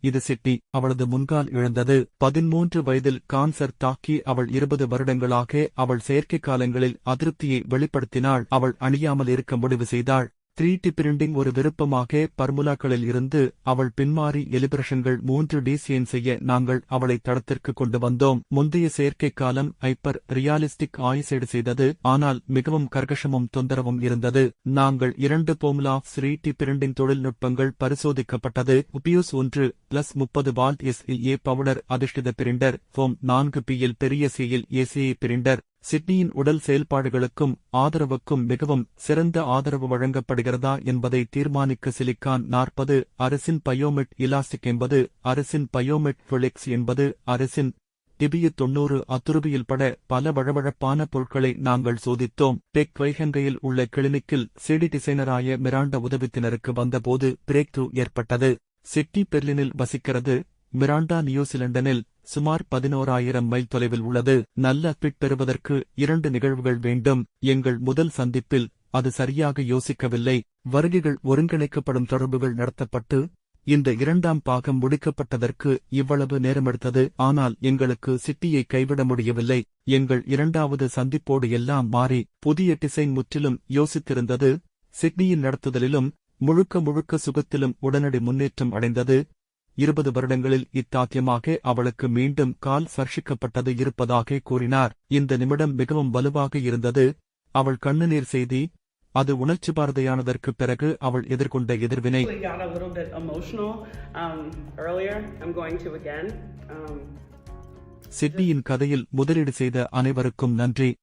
இது சிட்டி அவளது முன்கால் இழந்தது. பதிமூன்று வயதில் கான்சர் தாக்கி அவள் இருபது வருடங்களாக அவள் செயற்கை காலங்களில் அதிருப்தியை வெளிப்படுத்தினாள். அவள் அணியாமல் இருக்க முடிவு செய்தாள். த்ரீ டி பிரிண்டிங் ஒரு விருப்பமாக பர்முலாக்களில் இருந்து அவள் பின்மாறி எலிபிரஷன்கள் மூன்று டிசைன் செய்ய நாங்கள் அவளை தடத்திற்கு கொண்டு வந்தோம். முந்தைய செயற்கை காலம் ஐப்பர் ரியாலிஸ்டிக் ஆயுசைடு செய்தது ஆனால் மிகவும் கர்கஷமும் தொந்தரவும் இருந்தது. நாங்கள் இரண்டு போமுலா த்ரீ டி பிரிண்டிங் தொழில்நுட்பங்கள் பரிசோதிக்கப்பட்டது. உபியூஸ் ஒன்று பிளஸ் முப்பது வால்ட் எஸ் ஏ பவுடர் அதிர்ஷ்டித பிரிண்டர் ஃபோம் நான்கு பியில் பெரிய சியில் ஏசிஏ பிரிண்டர். சிட்னியின் உடல் செயல்பாடுகளுக்கும் ஆதரவுக்கும் மிகவும் சிறந்த ஆதரவு வழங்கப்படுகிறதா என்பதை தீர்மானிக்க சிலிக்கான் நாற்பது அரசின் பயோமெட் இலாஸ்டிக் என்பது அரசின் பயோமெட் ஃபிளிக்ஸ் என்பது அரசின் டிபியு தொன்னூறு அத்துருபியில் பட பல வழவழப்பான பொருட்களை நாங்கள் சோதித்தோம். டெக் வைகங்கையில் உள்ள கிளினிக்கில் சிடி டிசைனராய மிராண்ட உதவித்தினருக்கு வந்தபோது பிரேக் த்ரூ ஏற்பட்டது. சிட்னி பெர்லினில் வசிக்கிறது மிராண்டா நியூசிலண்டனில் சுமார் பதினோராயிரம் மைல் தொலைவில் உள்ளது. நல்ல பிட் பெறுவதற்கு இரண்டு நிகழ்வுகள் வேண்டும். எங்கள் முதல் சந்திப்பில் அது சரியாக யோசிக்கவில்லை. வருகைகள் ஒருங்கிணைக்கப்படும் தொடர்புகள் நடத்தப்பட்டு இந்த இரண்டாம் பாகம் முடிக்கப்பட்டதற்கு இவ்வளவு நேரமெடுத்தது. ஆனால் எங்களுக்கு சிட்டியை கைவிட முடியவில்லை. எங்கள் இரண்டாவது சந்திப்போடு எல்லாம் மாறி புதிய டிசைன் முற்றிலும் யோசித்திருந்தது. சிட்னியின் நடத்துதலிலும் முழுக்க முழுக்க சுகத்திலும் உடனடி முன்னேற்றம் அடைந்தது. இருபது வருடங்களில் இத்தாத்தியமாக அவளுக்கு மீண்டும் கால் ஸ்பர்ஷிக்கப்பட்டது இருப்பதாக கூறினார். இந்த நிமிடம் மிகவும் வலுவாக இருந்தது. அவள் கண்ணுநீர் செய்தி அது உணர்ச்சி பாரதையானதற்குப் பிறகு அவள் எதிர்கொண்ட எதிர்வினை. Um. Um, சிட்னியின் கதையில் முதலீடு செய்த அனைவருக்கும் நன்றி.